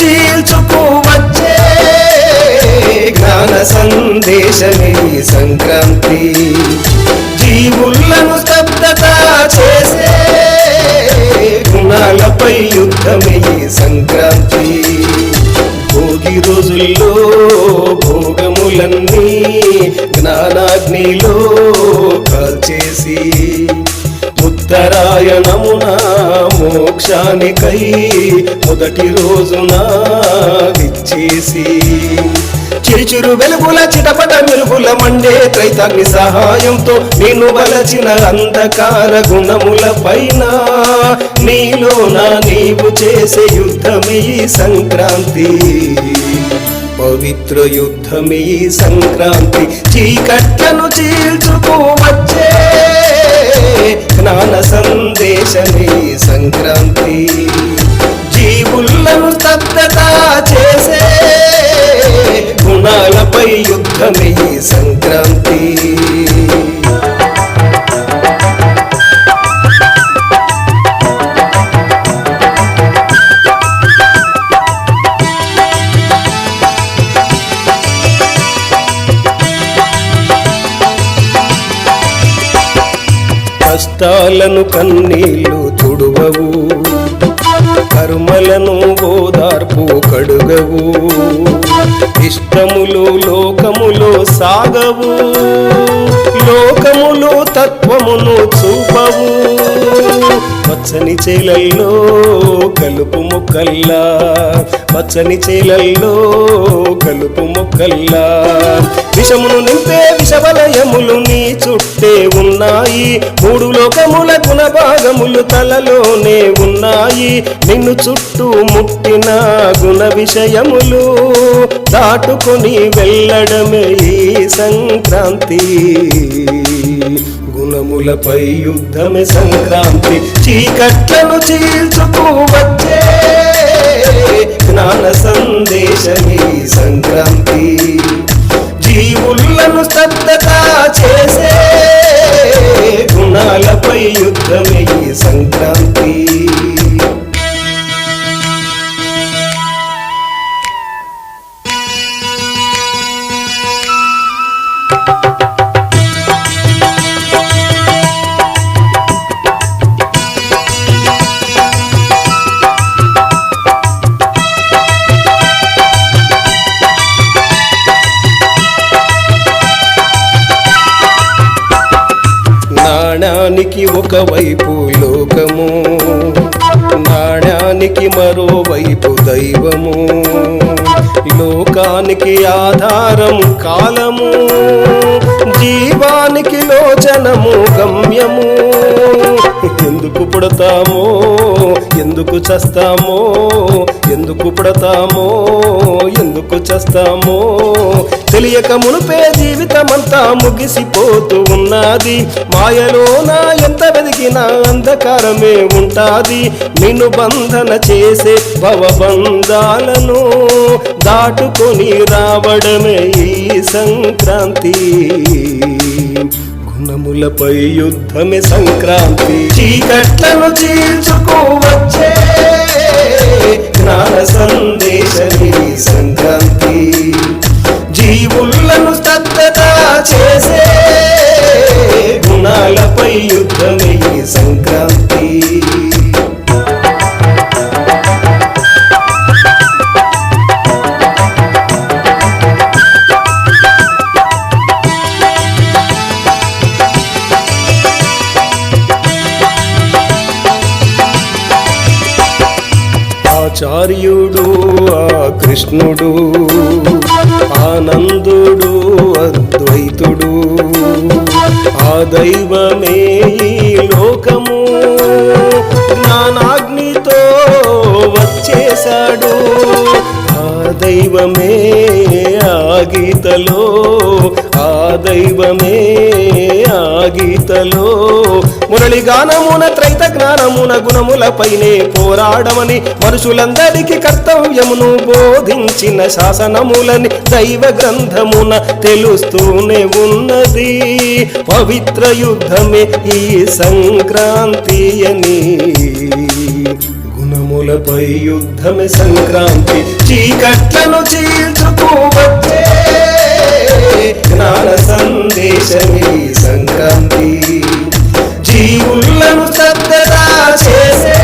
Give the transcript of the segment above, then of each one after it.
చీల్చుకోవచ్చే జ్ఞాన సందేశమే సంక్రాంతి. జీవులను స్తబ్దత చేసే గుణాలపై యుద్ధమే సంక్రాంతి. భోగి రోజుల్లో భోగములన్నీ జ్ఞానాగ్నిలో కాల్చేసి ఉత్తరాయణమున మోక్షానికై మొదటి రోజున విచ్చేసి చిరుచురు వెలుగుల చిటపట మెరుగుల మండే త్రైతాగ్ని సహాయంతో నేను వలచిన అంధకార గుణముల పైన నా నీవు చేసే యుద్ధమే సంక్రాంతి. పవిత్ర యుద్ధమే సంక్రాంతి. చీకట్లను చీల్చుకోవచ్చే జ్ఞాన సందేశమే సంక్రాంతి. జీవులను స్తబ్దత చేసే గుణాలపై యుద్ధమే సంక్రాంతి. కష్టాలను కన్నీళ్ళు తుడువవు. కర్మలను ఓదార్పు కడుగవు. ఇష్టములు లోకములో సాగవు. లోకములో తత్వమును చూపవు. పచ్చని చేలల్లో కలుపు మొక్కల్లా. పచ్చని చేలల్లో కలుపు మొక్కల్లా. విషమును నింపే శవలయములు నీ చుట్టే ఉన్నాయి. మూడు లోకముల గుణభాగములు తలలోనే ఉన్నాయి. నిన్ను చుట్టూ ముట్టిన గుణ విషయములు దాటుకొని వెళ్ళడమే ఈ సంక్రాంతి. గుణములపై యుద్ధమే సంక్రాంతి. చీకట్లను చీల్చుకోవచ్చే జ్ఞాన సందేశమే యుద్ధమే సంక్రాంతి. నాణానికి ఒకవైపు లోకము నాణానికి మరోవైపు దైవము. లోకానికి ఆధారం కాలము జీవానికి లోచనము గమ్యము. ఎందుకు పుడతామో ఎందుకు చస్తామో? ఎందుకు పుడతామో? ఎందుకు చస్తామో? తెలియక మునుపే జీవితమంతా ముగిసిపోతూ ఉన్నది. మాయలోన ఎంత వెదిగినా అంధకారమే ఉంటాది. నిన్ను బంధన చేసే భవబంధాలను దాటుకొని రావడమే ఈ సంక్రాంతి. గుణములపై యుద్ధమే సంక్రాంతి. చీకట్లను చీల్చుకోవచ్చే ఆచార్యుడు ఆ కృష్ణుడు ఆనందుడు అద్వైతుడు. ఆ దైవమే ఈ లోకము. జ్ఞానాగ్నితో వచ్చేశాడు. ఆ దైవమే ఆ గీతలో. ఆ దైవమే ఆ గీతలో. మురళి గానమున త్రైత జ్ఞానమున గుణములపైనే పోరాడమని మనుషులందరికీ కర్తవ్యమును బోధించిన శాసనములని దైవ గ్రంథమున తెలుస్తూనే ఉన్నది. పవిత్ర యుద్ధమే ఈ సంక్రాంతి అని. గుణములపై యుద్ధమే సంక్రాంతి. చీకట్లను చీల్చుకోవచ్చే జ్ఞాన సందేశమే సంక్రాంతి. జీవులను శ్రద్ధగా చేసే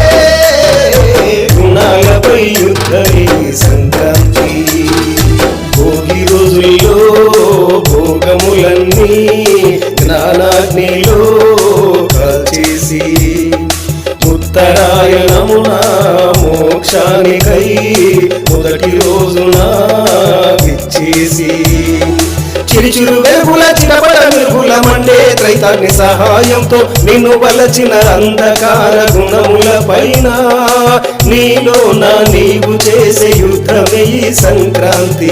గుణాలపై యుద్ధమే సంక్రాంతి. భోగి రోజుల్లో భోగములన్నీ జ్ఞానాగ్నిలో కాల్చేసి ఉత్తరాయణమున మోక్షానికై మొదటి రోజున విచ్చేసి చిరుచురు వెలుగుల చిరపడ మెరుగుల మండే త్రైతాన్ని సహాయంతో నిన్ను వలచిన అంధకార గుణముల పైన నీలో నా నీవు చేసే యుద్ధమే సంక్రాంతి.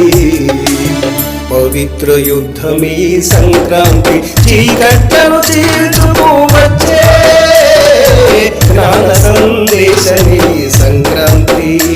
పవిత్ర యుద్ధమే సంక్రాంతి. చీకట్టను చీల్చుకు వచ్చే జ్ఞాన సందేశమే సంక్రాంతి.